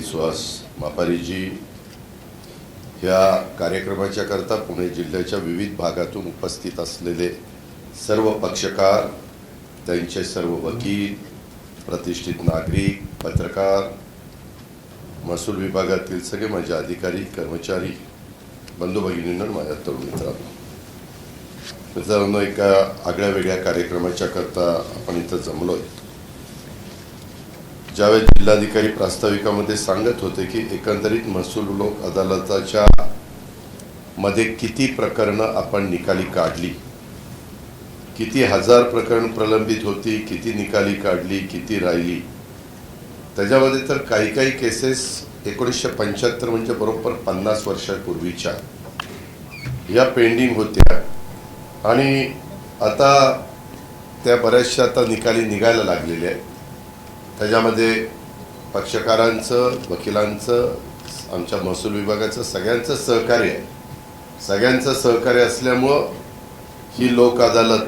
सुहास मापारीजी या कार्यक्रमाच्या करता पुणे जिल्ह्याच्या विविध भागातून उपस्थित असलेले सर्व पक्षकार त्यांचे सर्व वकील प्रतिष्ठित नागरिक पत्रकार महसूल विभागातील सगळे माझे अधिकारी कर्मचारी बंधू भगिनींना माझ्या तरुण मित्रांनो. मित्रांनो एका आगळ्या वेगळ्या कार्यक्रमाच्या करता आपण इथं जमलोय. ज्यावेळेस जिल्हाधिकारी प्रास्ताविकामध्ये सांगत होते की एकंदरीत महसूल लोक अदालताच्या मध्ये किती प्रकरणं आपण निकाली काढली? किती हजार प्रकरण प्रलंबित होती किती निकाली काढली किती राहिली? त्याच्यामध्ये तर काही काही केसेस एकोणीसशे पंच्याहत्तर म्हणजे बरोबर पन्नास वर्षापूर्वीच्या. या पेंडिंग होत्या. आणि आता त्या बऱ्याचशा आता निकाली निघायला लागलेल्या आहेत. त्याच्यामध्ये पक्षकारांचं वकिलांचं आमच्या महसूल विभागाचं सगळ्यांचं सहकार्य आहे. सगळ्यांचं सहकार्य असल्यामुळं ही लोक अदालत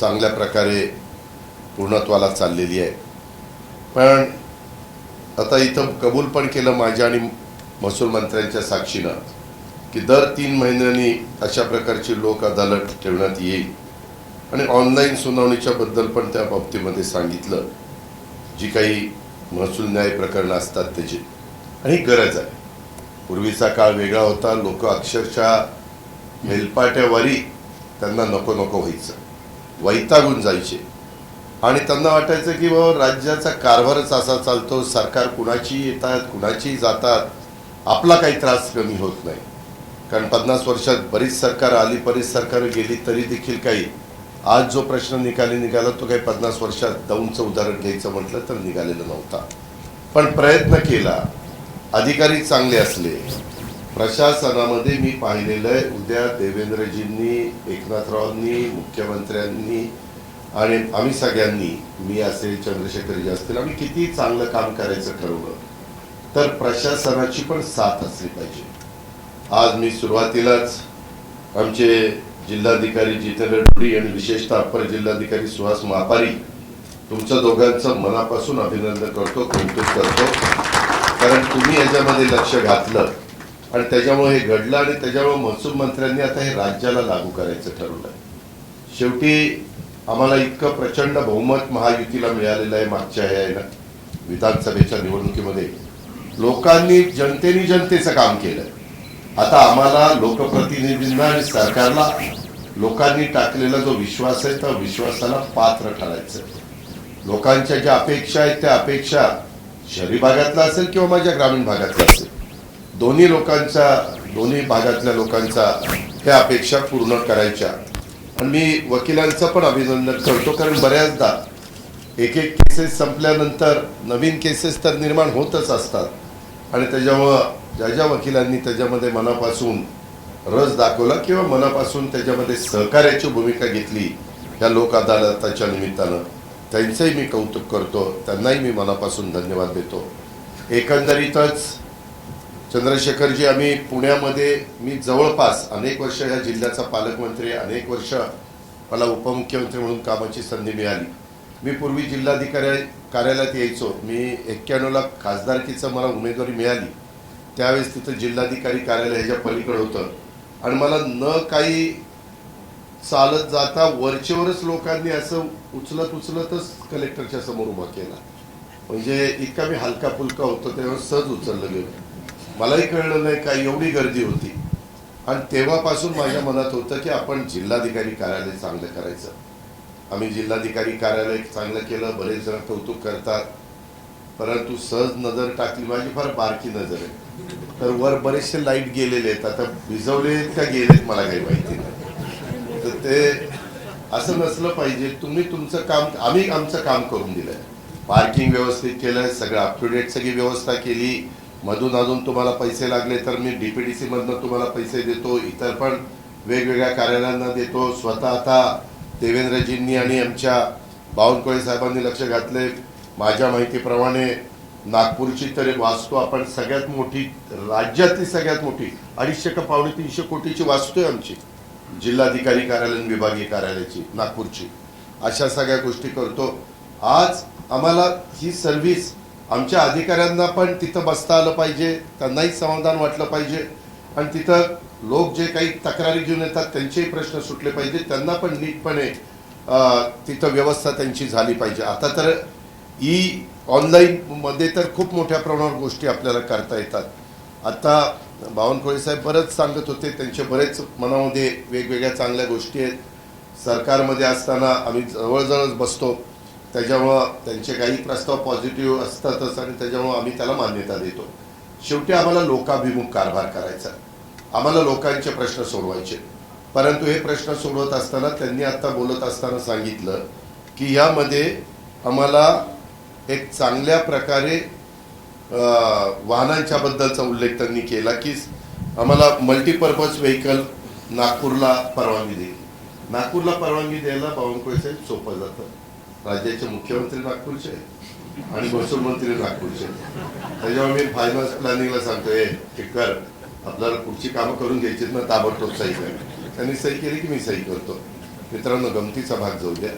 चांगल्या प्रकारे पूर्णत्वाला चाललेली आहे. पण आता इथं कबूल पण केलं माझ्या आणि महसूल मंत्र्यांच्या साक्षीनं की दर तीन महिन्यांनी अशा प्रकारची लोक अदालत ठेवण्यात येईल. आणि ऑनलाईन सुनावणीच्या बद्दल पण त्या बाबतीमध्ये सांगितलं. जी काही महसूल न्याय प्रकरणं असतात त्याची आणि गरज आहे. पूर्वीचा काळ वेगळा होता. लोक अक्षरशः हेलपाट्यावरी त्यांना नको नको व्हायचं. वैतागून जायचे. आणि त्यांना वाटायचं की बाबा राज्याचा कारभारच असा चालतो. सरकार कुणाची येतात कुणाची जातात आपला काही त्रास कमी होत नाही. कारण पन्नास वर्षात बरीच सरकार आली बरीच सरकार गेली तरी देखील काही आज जो प्रश्न निकाली निघाला तो काही पन्नास वर्षात दौंडचं उदाहरण घ्यायचं म्हटलं तर निघालेलं नव्हता. पण प्रयत्न केला. अधिकारी चांगले असले. प्रशासनामध्ये मी पाहिलेलं आहे उद्या देवेंद्रजींनी एकनाथरावांनी मुख्यमंत्र्यांनी आणि आम्ही सगळ्यांनी मी असेल चंद्रशेखरजी असतील आम्ही किती चांगलं काम करायचं ठरवलं तर प्रशासनाची पण साथ असली पाहिजे. आज मी सुरुवातीलाच आमचे जिल्हाधिकारी जितेंद्र डोडी आणि विशेषतः अप्पर जिल्हाधिकारी सुहास मापारी तुमचं दोघांचं मनापासून अभिनंदन करतो कौतुक करतो. कारण तुम्ही याच्यामध्ये लक्ष घातलं आणि त्याच्यामुळे हे घडलं आणि त्याच्यामुळे महसूल मंत्र्यांनी आता हे राज्याला लागू करायचं ठरवलं शेवटी आम्हाला इतकं प्रचंड बहुमत महायुतीला मिळालेलं आहे मागच्या यायला विधानसभेच्या निवडणुकीमध्ये. लोकांनी जनतेने जनतेचं काम केलं आता आम्हाला लोकप्रतिनिधींना आणि सरकारला लोकांनी टाकलेला जो विश्वास आहे त्या विश्वासाला पात्र ठरायचं लोकांच्या ज्या अपेक्षा आहेत त्या अपेक्षा शहरी भागातला असेल किंवा माझ्या ग्रामीण भागातला असेल. दोन्ही लोकांच्या दोन्ही भागातल्या लोकांचा त्या अपेक्षा पूर्ण करायच्या. आणि मी वकिलांचं पण अभिनंदन करतो कारण बऱ्याचदा एक एक केसेस संपल्यानंतर नवीन केसेस तर निर्माण होतच असतात. आणि त्याच्यामुळं ज्या ज्या वकिलांनी त्याच्यामध्ये मनापासून रस दाखवला किंवा मनापासून त्याच्यामध्ये सहकार्याची भूमिका घेतली या लोक अदालताच्या निमित्तानं त्यांचंही मी कौतुक करतो त्यांनाही मी मनापासून धन्यवाद देतो. एकंदरीतच चंद्रशेखरजी आम्ही पुण्यामध्ये मी जवळपास अनेक वर्ष या जिल्ह्याचा पालकमंत्री अनेक वर्ष मला उपमुख्यमंत्री म्हणून कामाची संधी मिळाली. मी पूर्वी जिल्हाधिकारी कार्यालयात यायचो. मी एक्क्याण्णवला खासदारकीचं मला उमेदवारी मिळाली. त्यावेळेस तिथं जिल्हाधिकारी कार्यालय ह्याच्या पलीकडे होतं. आणि मला न काही चालत जाता वरचेवरच लोकांनी असं उचलत उचलतच कलेक्टरच्या समोर उभा केला. म्हणजे इतका मी हलका फुलका होतो तेव्हा सहज उचललं गेलं. मलाही कळलं नाही काय एवढी गर्दी होती. आणि तेव्हापासून माझ्या मनात होतं की आपण जिल्हाधिकारी कार्यालय चांगलं करायचं. आम्ही जिल्हाधिकारी कार्यालय चांगलं केलं बरेच जण कौतुक करतात. परंतु सहज नजर टाकली माझी फार बारकी नजर आहे. तर वर बरेचसे लाइट गेलेले आहेत. आता भिजवले आहेत का गेलेत मला काही माहिती नाही. तर ते असं नसलं पाहिजे. तुम्ही तुमचं काम आम्ही आमचं काम करून दिलंय. पार्किंग व्यवस्थित केलंय सगळं अप टू डेट सगळी व्यवस्था केली. मधून अजून तुम्हाला पैसे लागले तर मी डीपीडीसी मधनं तुम्हाला पैसे देतो. इतर पण वेगवेगळ्या कार्यालयांना देतो. स्वतः आता देवेंद्रजींनी आणि आमच्या बावनकुळे साहेबांनी लक्ष घातले माझ्या माहितीप्रमाणे नागपूरची तरी वास्तू आपण सगळ्यात मोठी राज्यातली सगळ्यात मोठी अडीचशे का पावणे तीनशे कोटीची वास्तू आहे आमची. जिल्हाधिकारी कार्यालय विभागीय कार्यालयाची नागपूरची. अशा सगळ्या गोष्टी करतो. आज आम्हाला ही सर्व्हिस आमच्या अधिकाऱ्यांना पण तिथं बसता आलं पाहिजे त्यांनाही समाधान वाटलं पाहिजे. आणि तिथं लोक जे काही तक्रारी घेऊन येतात त्यांचेही प्रश्न सुटले पाहिजे त्यांना पण नीटपणे तिथं व्यवस्था त्यांची झाली पाहिजे. आता तर ई ऑनलाईन मध्ये तर खूप मोठ्या प्रमाणावर गोष्टी आपल्याला करता येतात. आता बावनकुळे साहेब बरंच सांगत होते त्यांचे बरेच मनामध्ये वेगवेगळ्या चांगल्या गोष्टी आहेत. सरकारमध्ये असताना आम्ही जवळजवळच बसतो. त्याच्यामुळं त्यांचे काही प्रस्ताव पॉझिटिव्ह असतातच आणि त्याच्यामुळं आम्ही त्याला मान्यता देतो. शेवटी आम्हाला लोकाभिमुख कारभार करायचा आम्हाला लोकांचे प्रश्न सोडवायचे परंतु हे प्रश्न सोडवत असताना त्यांनी आता बोलत असताना सांगितलं की यामध्ये आम्हाला एक चांगल्या प्रकारे वाहनांच्या बद्दलचा उल्लेख त्यांनी केला की आम्हाला मल्टीपर्पज व्हेकल नागपूरला परवानगी देईल नागपूरला परवानगी द्यायला बावनकुळे साहेब सोपं जातं. राज्याचे मुख्यमंत्री नागपूरचे आहेत आणि महसूल मंत्री नागपूरचे. त्याच्यामुळे मी फायनान्स प्लॅनिंगला सांगतोय हे कर. आपल्याला पुढची कामं करून घ्यायची ना ताबडतोब सही कर. त्यांनी सही केली की मी सही करतो. मित्रांनो गमतीचा भाग जाऊ द्या.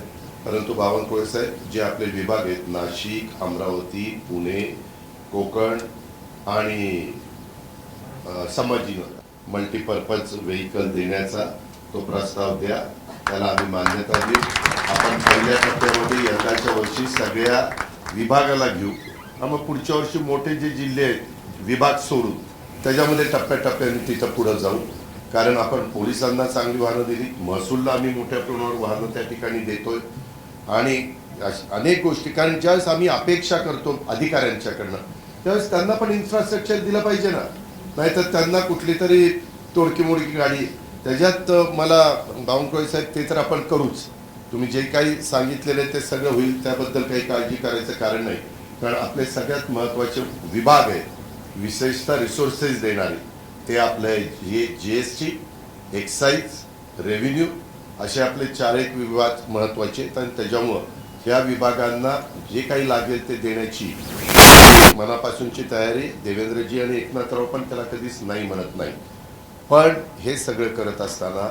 परंतु बावनकुळे साहेब जे आपले विभाग आहेत नाशिक अमरावती पुणे कोकण आणि संभाजीनगर मल्टीपर्पज व्हेकल देण्याचा तो प्रस्ताव द्या. त्याला आम्ही मान्यता देऊ. आपण पहिल्या टप्प्यामध्ये यंदाच्या वर्षी सगळ्या विभागाला घेऊ. मग पुढच्या वर्षी मोठे जे जिल्हे आहेत विभाग सोडून त्याच्यामध्ये टप्प्याटप्प्याने तिथं पुढं जाऊ. कारण आपण पोलिसांना चांगली वाहनं दिली महसूलला आम्ही मोठ्या प्रमाणावर वाहनं त्या ठिकाणी देतोय. आणि अश- अनेक गोष्टी कारण ज्यावेळेस आम्ही अपेक्षा करतो अधिकाऱ्यांच्याकडनं त्यावेळेस त्यांना पण इन्फ्रास्ट्रक्चर दिलं पाहिजे ना. नाहीतर त्यांना कुठली तरी तोडकी मोडकी गाडी त्याच्यात मला बावनकुळे साहेब ते तर आपण करूच. तुम्ही जे काही सांगितलेले ते सगळं होईल त्याबद्दल काही काळजी करायचं कारण नाही. कारण आपले सगळ्यात महत्त्वाचे विभाग आहेत विशेषतः रिसोर्सेस देणारे. ते आपले जे G S T excise revenue असे आपले चार एक विभाग महत्त्वाचे आहेत आणि त्याच्यामुळं या विभागांना जे काही लागेल ते देण्याची मनापासूनची तयारी देवेंद्रजी आणि एकनाथराव पण त्याला कधीच नाही म्हणत नाही पण हे सगळं करत असताना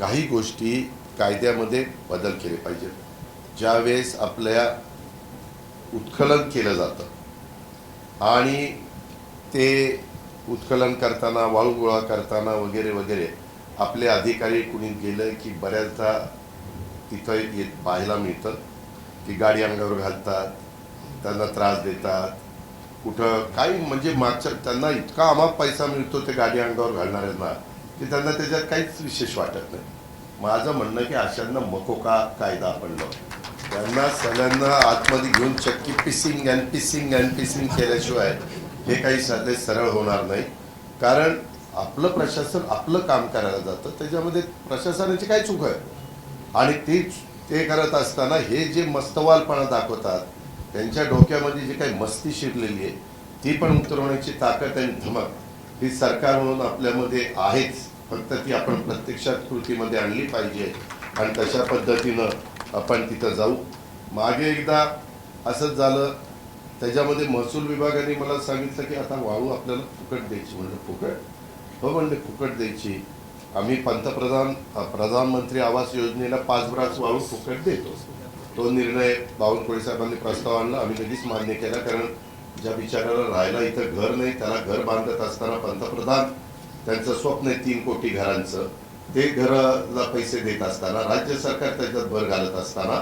काही गोष्टी कायद्यामध्ये बदल केले पाहिजेत. ज्यावेळेस आपल्या उत्खलन केलं जातं आणि ते उत्खलन करताना वाळू गोळा करताना वगैरे वगैरे आपले अधिकारी कुणी गेलं की बऱ्याचदा तिथं येत पाहायला मिळतं की गाडी अंगावर घालतात त्यांना त्रास देतात. कुठं काही म्हणजे मागच्या त्यांना इतका आम्हा पैसा मिळतो ते गाडी अंगावर घालणाऱ्यांना की त्यांना त्याच्यात काहीच विशेष वाटत नाही. माझं म्हणणं की अशांना मकोका कायदा आपण त्यांना सगळ्यांना आतमध्ये घेऊन चक्की पिसिंग अँड पिसिंग अँड पिसिंग केल्याशिवाय हे काही साधे सरळ होणार नाही. कारण आपलं प्रशासन आपलं काम करायला जातं त्याच्यामध्ये प्रशासनाची काय चूक आहे? आणि ती ते करत असताना हे जे मस्तवालपणा दाखवतात त्यांच्या डोक्यामध्ये जी काही मस्ती शिरलेली आहे ती पण उतरवण्याची ताकद आणि धमक ही सरकार म्हणून आपल्यामध्ये आहेच. फक्त ती आपण प्रत्यक्षात कृतीमध्ये आणली पाहिजे आणि तशा पद्धतीनं आपण तिथं जाऊ. मागे एकदा असंच झालं. त्याच्यामध्ये महसूल विभागाने मला सांगितलं की आता वाळू आपल्याला फुकट द्यायची. म्हणजे फुकट? हो म्हणले फुकट द्यायची. आम्ही पंतप्रधान प्रधानमंत्री आवास योजनेला पाच ब्रास वाळू फुकट देतो. तो निर्णय बावनकुळे साहेबांनी प्रस्ताव आणला. आम्ही लगेच मान्य केला कारण ज्या बिचाराला राहायला इथं घर नाही त्याला घर बांधत असताना पंतप्रधान त्यांचं स्वप्न आहे तीन कोटी घरांचं. ते घराला पैसे देत असताना राज्य सरकार त्याच्यात भर घालत असताना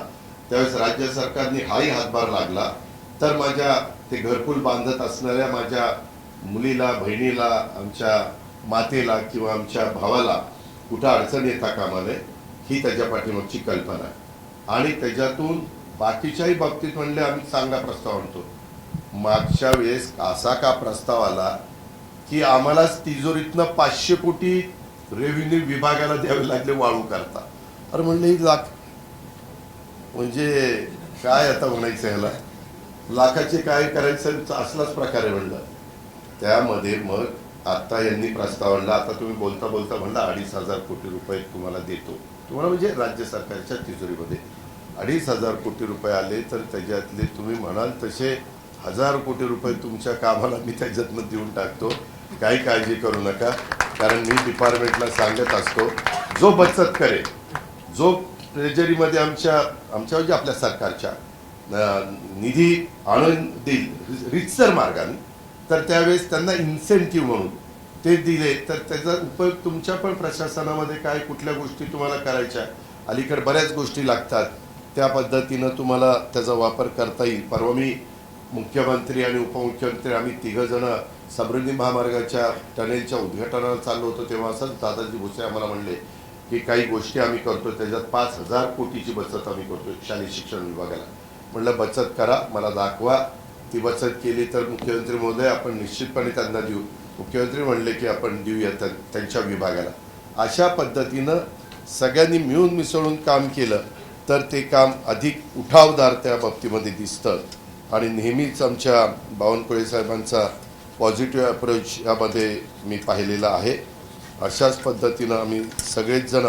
त्यावेळेस राज्य सरकारने हाही हातभार लागला. तर माझ्या ते घरकुल बांधत असणाऱ्या माझ्या मुलीला बहिणीला आमच्या मातेला किंवा आमच्या भावाला कुठं अडचण येता कामा नये ही त्याच्या पाठीमागची कल्पना आहे. आणि त्याच्यातून बाकीच्याही बाबतीत म्हणले आम्ही चांगला प्रस्ताव आणतो. मागच्या वेळेस असा का प्रस्ताव आला की आम्हालाच तिजोरीतनं पाचशे कोटी रेव्हेन्यू विभागाला द्यावे लागले वाळू करता. अरे म्हणले लाख. म्हणजे काय आता म्हणायचं ह्याला? लाखाचे काय करायचं? असलाच प्रकारे म्हणलं. त्यामध्ये मग आत्ता यांनी प्रस्ताव आणला. आता तुम्ही बोलता बोलता म्हणला अडीच हजार कोटी रुपये तुम्हाला देतो. तुम्हाला म्हणजे राज्य सरकारच्या तिजोरीमध्ये. अडीच हजार कोटी रुपये आले तर त्याच्यातले तुम्ही म्हणाल तसे हजार कोटी रुपये तुमच्या कामाला मी त्याच्यातनं देऊन टाकतो. काही काळजी करू नका. कारण मी डिपार्टमेंटला सांगत असतो जो बचत करेल जो ट्रेजरीमध्ये आमच्या आमच्या म्हणजे आपल्या सरकारच्या निधी आणून देईल रितसर मार्गाने तर त्यावेळेस त्यांना इन्सेंटिव्ह म्हणून ते दिले. तर त्याचा उपयोग तुमच्या पण प्रशासनामध्ये काय कुठल्या गोष्टी तुम्हाला करायच्या? अलीकडे बऱ्याच गोष्टी लागतात. त्या पद्धतीनं तुम्हाला त्याचा वापर करता येईल. परवा मी मुख्यमंत्री आणि उपमुख्यमंत्री आम्ही तिघंजणं समृद्धी महामार्गाच्या टनेलच्या उद्घाटनाला चाललो होतो तेव्हा असंच दादाजी भुसे आम्हाला म्हणले की काही गोष्टी आम्ही करतो त्याच्यात पाच हजार कोटीची बचत आम्ही करतो शालेय शिक्षण विभागाला. म्हणलं बचत करा मला दाखवा. ती बचत केली तर मुख्यमंत्री महोदय आपण निश्चितपणे त्यांना देऊ. मुख्यमंत्री म्हणले की आपण देऊया त्यांच्या विभागाला. अशा पद्धतीनं सगळ्यांनी मिळून मिसळून काम केलं तर ते काम अधिक उठावदार त्या बाबतीमध्ये दिसतं. आणि नेहमीच आमच्या बावनकुळे साहेबांचा पॉझिटिव्ह अप्रोच यामध्ये मी पाहिलेला आहे. अशाच पद्धतीनं आम्ही सगळेच जण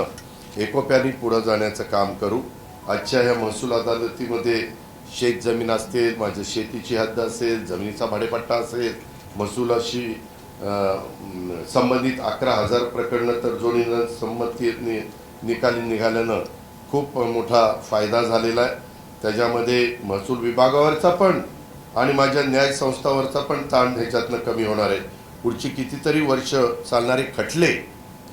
एकोप्याने पुढं जाण्याचं काम करू. आजच्या ह्या महसूल अदालतीमध्ये शेत जमीन असतील माझ्या शेतीची हद्द असेल जमिनीचा भाडेपट्टा असेल महसुलाशी संबंधित अकरा हजार प्रकरणं तर जोडीनं संमती नि- निकाली निघाल्यानं खूप मोठा फायदा झालेला आहे. त्याच्यामध्ये महसूल विभागावरचा पण आणि माझ्या न्याय संस्थावरचा पण ताण ह्याच्यातनं कमी होणार आहे. पुढची कितीतरी वर्ष चालणारे खटले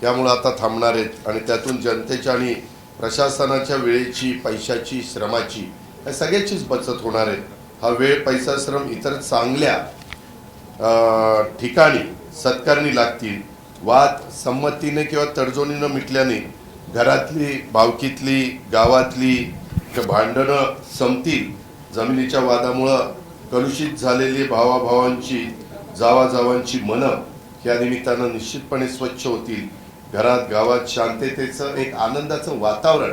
त्यामुळं आता थांबणार आहेत आणि त्यातून जनतेच्या आणि प्रशासनाच्या वेळेची पैशाची श्रमाची या सगळ्याचीच बचत होणार आहे. हा वेळ पैसा श्रम इतर चांगल्या ठिकाणी सत्कारणी लागतील. वाद संमतीने किंवा तडजोडीनं मिटल्याने घरातली भावकीतली गावातली भांडणं संपतील जमिनीच्या वादामुळं कलुषित झालेली भावाभावांची जावाजावांची मनं या निमित्तानं निश्चितपणे स्वच्छ होतील. घरात गावात शांततेचं एक आनंदाचं वातावरण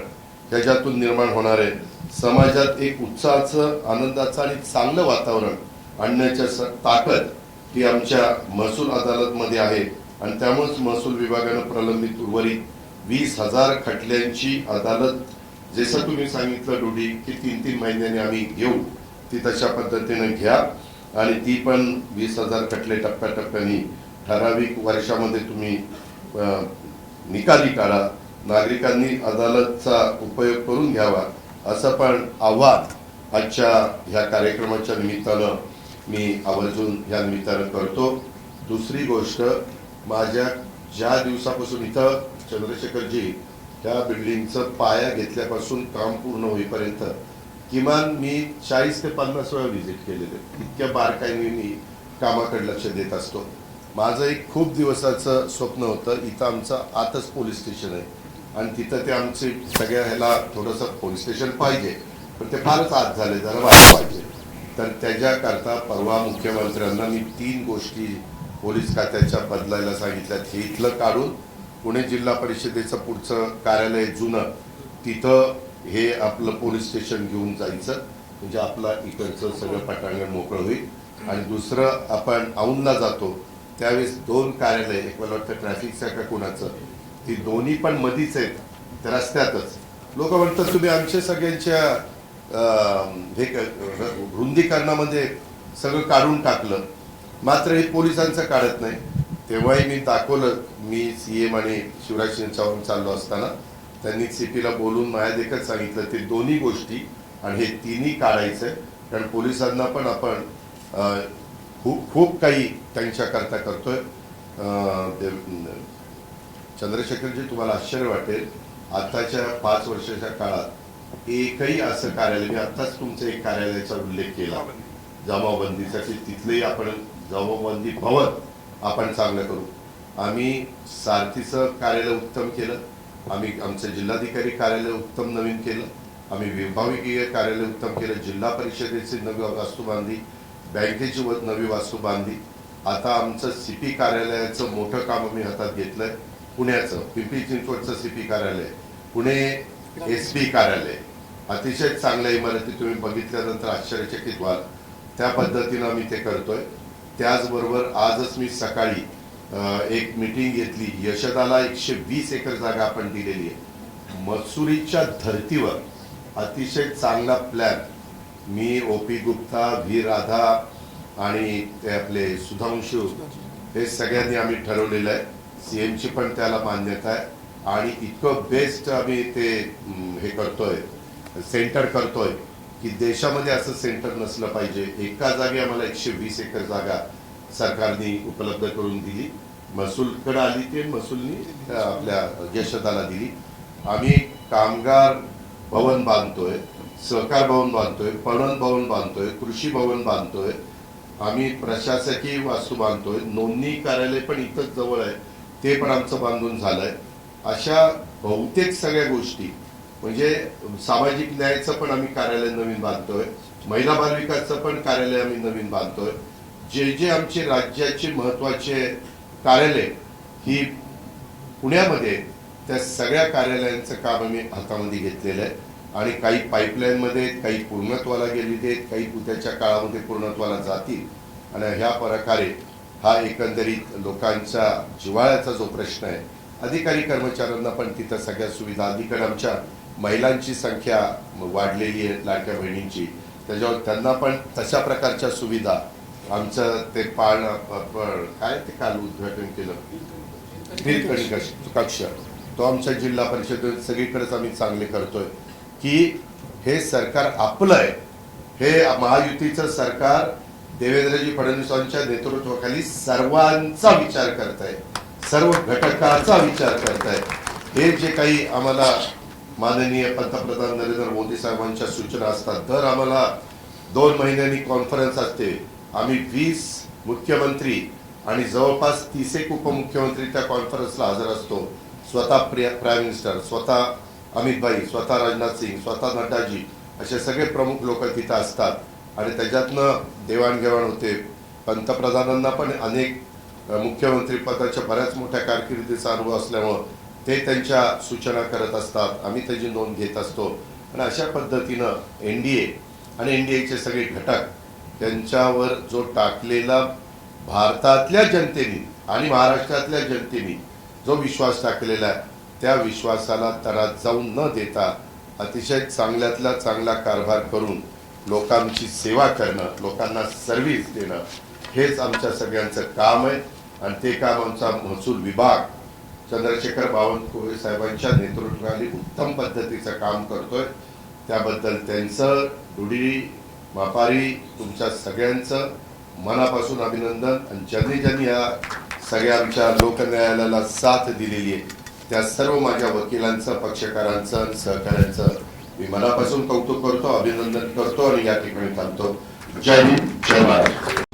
ह्याच्यातून निर्माण होणार आहे. समाजात एक उत्साहाचं आनंदाचं आणि चांगलं वातावरण आणण्याच्या स- ताकद ही आमच्या महसूल अदालतमध्ये आहे. आणि त्यामुळेच महसूल विभागानं प्रलंबित उर्वरित वीस हजार खटल्यांची अदालत जसं तुम्ही सांगितलं डोडी की तीन तीन महिन्यांनी आम्ही घेऊ ती तशा पद्धतीने घ्या. आणि ती पण वीस हजार खटले टप्प्याटप्प्याने ठराविक वर्षामध्ये तुम्ही निकाली काढा. नागरिकांनी अदालतचा उपयोग करून घ्यावा. असं पण आव्हान आजच्या ह्या कार्यक्रमाच्या निमित्तानं मी आवर्जून या निमित्तानं करतो. दुसरी गोष्ट माझ्या ज्या दिवसापासून इथं चंद्रशेखरजी त्या बिल्डिंगचं पाया घेतल्यापासून काम पूर्ण होईपर्यंत किमान मी चाळीस ते पन्नास वेळा व्हिजिट केलेले. इतक्या बारकाईने मी कामाकडे लक्ष देत असतो. माझं एक खूप दिवसाचं स्वप्न होतं. इथं आमचं आतच पोलीस स्टेशन आहे. आणि तिथं ते आमचे सगळ्या ह्याला थोडंसं पोलीस स्टेशन पाहिजे. पण ते फारच आत झाले जरा वाढ पाहिजे. तर त्याच्याकरता परवा मुख्यमंत्र्यांना मी तीन गोष्टी पोलीस खात्याच्या बदलायला सांगितल्यात. हे इथलं काढून पुणे जिल्हा परिषदेचं पुढचं कार्यालय जुनं तिथं हे आपलं पोलीस स्टेशन घेऊन जायचं. म्हणजे आपला इकडचं सगळं पटांगण मोकळं होईल. आणि दुसरं आपण औंधला जातो. त्यावेळेस दोन कार्यालय एक मला वाटतं ट्रॅफिकचं का कोणाचं ती दोन्ही पण मधीच आहेत. त्या रस्त्यातच. लोक म्हणतात तुम्ही आमच्या सगळ्यांच्या हे रुंदीकरणामध्ये म्हणजे सगळं काढून टाकलं. मात्र हे पोलिसांचं काढत नाही. तेव्हाही मी दाखवलं मी सी एम आणि शिवराज सिंग चव्हाण चाललो असताना. त्यांनी सीपीला बोलून माझ्या देखत सांगितलं ते दोन्ही गोष्टी आणि हे तिन्ही काढायचं आहे कारण पोलिसांना पण आपण खूप खूप काही त्यांच्याकरता करतोय. ते- चंद्रशेखरजी तुम्हाला आश्चर्य वाटेल. आताच्या पाच वर्षाच्या काळात एकही असं कार्यालय मी आत्ताच तुमचं एक कार्यालयाचा उल्लेख केला. जमावबंदीसाठी तिथलेही आपण जमावबंदी भवन आपण चांगलं करू. आम्ही सारथीचं कार्यालय उत्तम केलं. आम्ही आमचं जिल्हाधिकारी कार्यालय उत्तम नवीन केलं. आम्ही विभागीय कार्यालय उत्तम केलं. जिल्हा परिषदेची नवी वास्तू बांधली. बँकेची नवी वास्तू बांधली. आता आमचं सीपी कार्यालयाचं मोठं काम आम्ही हातात घेतलं आहे पुण्याचं पिंपरी चिंचवडचं सीपी कार्यालय पुणे एस पी कार्यालय. अतिशय चांगल्या इमारती तुम्ही बघितल्यानंतर आश्चर्यचकित व्हाल. त्या पद्धतीनं आम्ही ते करतोय. त्याचबरोबर आजच मी सकाळी एक मीटिंग घेतली. यशदाला एकशे वीस एकर जागा आपण दिलेली आहे. मसुरीच्या धर्तीवर अतिशय चांगला प्लॅन मी O P Gupta V Radha आणि ते आपले सुधांशू हे सगळ्यांनी आम्ही ठरवलेलं आहे. सीएमची पण त्याला मान्यता आहे. आणि इतकं बेस्ट आम्ही ते हे करतोय सेंटर करतोय की देशामध्ये असं सेंटर नसलं पाहिजे. एका जागी आम्हाला एकशे वीस एकर जागा सरकारने उपलब्ध करून दिली. महसूलकडे आली ते महसूलनी आपल्या यशदाला दिली. आम्ही कामगार भवन बांधतोय सहकार भवन बांधतोय पणन भवन बांधतोय कृषी भवन बांधतोय. आम्ही प्रशासकीय वास्तू बांधतोय. नोंदणी कार्यालय पण इथंच जवळ आहे. ते पण आमचं बांधून झालंय. अशा बहुतेक सगळ्या गोष्टी म्हणजे सामाजिक न्यायाचं पण आम्ही कार्यालय नवीन बांधतोय महिला बालविकासचं पण कार्यालय आम्ही नवीन बांधतोय. जे जे आमचे राज्याचे महत्त्वाचे कार्यालय ही पुण्यामध्ये त्या सगळ्या कार्यालयांचं काम आम्ही हातामध्ये घेतलेलं आहे. आणि काही पाईपलाईनमध्ये मध्ये काही पूर्णत्वाला गेलेले आहेत काही उद्याच्या काळामध्ये पूर्णत्वाला जातील. आणि ह्या प्रकारे हा एकंदरीत लोकांच्या जिव्हाळ्याचा जो प्रश्न आहे अधिकारी कर्मचाऱ्यांना पण तिथं सगळ्या सुविधा अलीकडे आमच्या महिलांची संख्या वाढलेली आहे लाडक्या बहिणींची. त्याच्यावर त्यांना पण तशा प्रकारच्या सुविधा. आमचं ते पाळ काय ते काल उद्घाटन केलं? कक्ष कक्ष तो आमच्या जिल्हा परिषदेत सगळीकडेच आम्ही चांगले करतोय की हे सरकार आपलं आहे. हे महायुतीचं सरकार देवेंद्रजी फडणवीसांच्या नेतृत्वाखाली सर्वांचा विचार करताय. सर्व घटकाचा विचार करतायत हे जे काही आम्हाला माननीय पंतप्रधान नरेंद्र मोदी साहेबांच्या सूचना असतात दर आम्हाला दोन महिन्यांनी कॉन्फरन्स असते. आम्ही वीस मुख्यमंत्री आणि जवळपास तीस एक उपमुख्यमंत्री त्या कॉन्फरन्सला हजर असतो. स्वतः प्राईम मिनिस्टर स्वतः अमित भाई स्वतः राजनाथ सिंग स्वतः नड्डाजी असे सगळे प्रमुख लोक तिथं असतात. आणि त्याच्यातनं देवाणघेवाण होते. पंतप्रधानांना पण अनेक मुख्यमंत्रीपदाच्या बऱ्याच मोठ्या कारकिर्दीचा अनुभव असल्यामुळं ते त्यांच्या सूचना करत असतात. आम्ही त्याची नोंद घेत असतो. आणि अशा पद्धतीनं एन डी ए आणि एन डी एचे सगळे घटक त्यांच्यावर जो टाकलेला भारतातल्या जनतेने आणि महाराष्ट्रातल्या जनतेने जो विश्वास टाकलेला आहे त्या विश्वासाला तरात जाऊन न देता अतिशय चांगल्यातला चांगला कारभार करून लोकांची सेवा करणं लोकांना सर्व्हिस देणं हेच आमच्या सगळ्यांचं काम आहे. आणि ते काम आमचा महसूल विभाग चंद्रशेखर बावनकुळे साहेबांच्या नेतृत्वाखाली उत्तम पद्धतीचं काम करतोय. त्याबद्दल त्यांचं डुडी व्यापारी तुमच्या सगळ्यांचं मनापासून अभिनंदन. आणि ज्यांनी ज्यांनी या सगळ्या आमच्या लोकन्यायालयाला साथ दिलेली आहे त्या सर्व माझ्या वकिलांचं पक्षकारांचं सहकाऱ्यांचं मी मनापासून कौतुक करतो अभिनंदन करतो आणि या ठिकाणी थांबतो जय हिंद जय महाराष्ट्र